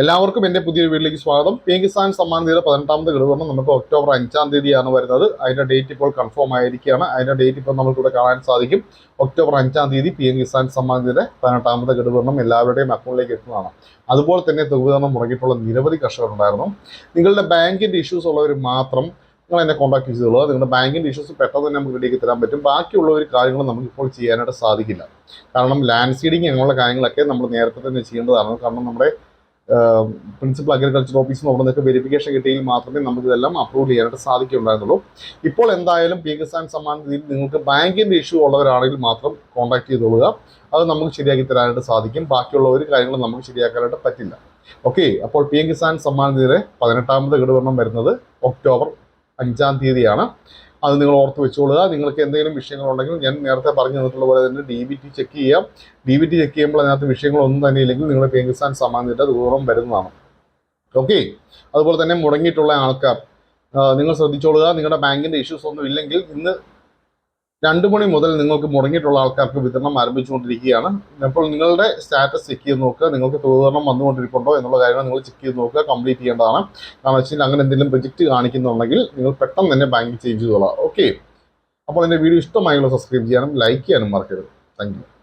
എല്ലാവർക്കും എന്റെ പുതിയ വീട്ടിലേക്ക് സ്വാഗതം. പി കിസാൻ സമ്മാൻ നിധിയുടെ പതിനെട്ടാമത് ഗഡുവരണം നമുക്ക് ഒക്ടോബർ അഞ്ചാം തീയതിയാണ് വരുന്നത്. അതിന്റെ ഡേറ്റ് ഇപ്പോൾ കൺഫേം ആയിരിക്കുകയാണ്. അതിന്റെ ഡേറ്റ് ഇപ്പോൾ നമുക്കിവിടെ കാണാൻ സാധിക്കും. ഒക്ടോബർ അഞ്ചാം തീയതി പി എം കിസാൻ സമ്മാൻ നിധിയുടെ പതിനെട്ടാമത് എല്ലാവരുടെയും അക്കൗണ്ടിലേക്ക് എത്തുന്നതാണ്. അതുപോലെ തന്നെ തുക വിതരണം മുടങ്ങിയിട്ടുള്ള നിരവധി കർഷകരുണ്ടായിരുന്നു. നിങ്ങളുടെ ബാങ്കിന്റെ ഇഷ്യൂസ് ഉള്ളവർ മാത്രം നിങ്ങൾ എന്നെ കോൺടാക്ട് ചെയ്തോളൂ. നിങ്ങളുടെ ബാങ്കിന്റെ ഇഷ്യൂസ് പെട്ടെന്ന് തന്നെ നമുക്ക് റെഡിയാക്കി തരാൻ പറ്റും. ബാക്കിയുള്ള ഒരു കാര്യങ്ങൾ നമുക്കിപ്പോൾ ചെയ്യാനായിട്ട് സാധിക്കില്ല. കാരണം ലാൻഡ് സീഡിങ് അങ്ങനെയുള്ള കാര്യങ്ങളൊക്കെ നമ്മൾ നേരത്തെ തന്നെ ചെയ്യേണ്ടതാണ്. കാരണം നമ്മുടെ പ്രിൻസിപ്പൽ അഗ്രികൾച്ചർ ഓഫീസിൽ നിന്ന് വെരിഫിക്കേഷൻ കിട്ടിയെങ്കിൽ മാത്രമേ നമുക്ക് ഇതെല്ലാം അപ്രൂവ് ചെയ്യാനായിട്ട് സാധിക്കുന്നുണ്ടായിരുന്നുള്ളൂ ഇപ്പോൾ എന്തായാലും പി കിസാൻ സമ്മാൻ നിധിയിൽ നിങ്ങൾക്ക് ബാങ്കിന്റെ ഇഷ്യൂ ഉള്ളവരാണെങ്കിൽ മാത്രം കോൺടാക്ട് ചെയ്തോളുക. അത് നമുക്ക് ശരിയാക്കി തരാനായിട്ട് സാധിക്കും. ബാക്കിയുള്ള ഒരു കാര്യങ്ങളും നമുക്ക് ശരിയാക്കാനായിട്ട് പറ്റില്ല. ഓക്കെ അപ്പോൾ പി കിസാൻ സമ്മാൻ നിധിയുടെ പതിനെട്ടാമത് ഗഡുവരണം വരുന്നത് ഒക്ടോബർ അഞ്ചാം തീയതിയാണ്. അത് നിങ്ങൾ ഓർത്ത് വെച്ചുകൊള്ളുക നിങ്ങൾക്ക് എന്തെങ്കിലും വിഷയങ്ങളുണ്ടെങ്കിൽ ഞാൻ നേരത്തെ പറഞ്ഞു തന്നിട്ടുള്ള പോലെ തന്നെ ഡി ബി ടി ചെക്ക് ചെയ്യാം. ഡി ബി ടി ചെക്ക് ചെയ്യുമ്പോൾ അതിനകത്ത് വിഷയങ്ങളൊന്നും തന്നെ ഇല്ലെങ്കിൽ നിങ്ങൾ പേങ്കിസ്ഥാൻ എം അത് ദൂരം വരുന്നതാണ്. ഓക്കെ അതുപോലെ തന്നെ മുടങ്ങിയിട്ടുള്ള ആൾക്കാർ. നിങ്ങൾ ശ്രദ്ധിച്ചോളുക. നിങ്ങളുടെ ബാങ്കിന്റെ ഇഷ്യൂസ് ഒന്നും ഇല്ലെങ്കിൽ ഇന്ന് രണ്ട് മണി മുതൽ നിങ്ങൾക്ക് മുടങ്ങിയിട്ടുള്ള ആൾക്കാർക്ക് വിതരണം ആരംഭിച്ചുകൊണ്ടിരിക്കുകയാണ്. അപ്പോൾ നിങ്ങളുടെ സ്റ്റാറ്റസ് ചെക്ക് ചെയ്ത് നോക്കുക. നിങ്ങൾക്ക് തുകരണം വന്നുകൊണ്ടിരിപ്പുണ്ടോ എന്നുള്ള കാര്യങ്ങൾ നിങ്ങൾ ചെക്ക് ചെയ്ത് നോക്കുക. കംപ്ലീറ്റ് ചെയ്യേണ്ടതാണ്. കാരണം വെച്ചാൽ അങ്ങനെ എന്തെങ്കിലും പ്രൊജക്റ്റ് കാണിക്കുന്നുണ്ടെങ്കിൽ നിങ്ങൾ പെട്ടെന്ന് തന്നെ ബാങ്ക് ചേഞ്ച് ചെയ്തോളാം. ഓക്കെ അപ്പോൾ എന്റെ വീഡിയോ ഇഷ്ടമായുള്ള സബ്സ്ക്രൈബ് ചെയ്യാനും ലൈക്ക് ചെയ്യാനും മറക്കരുത്. താങ്ക്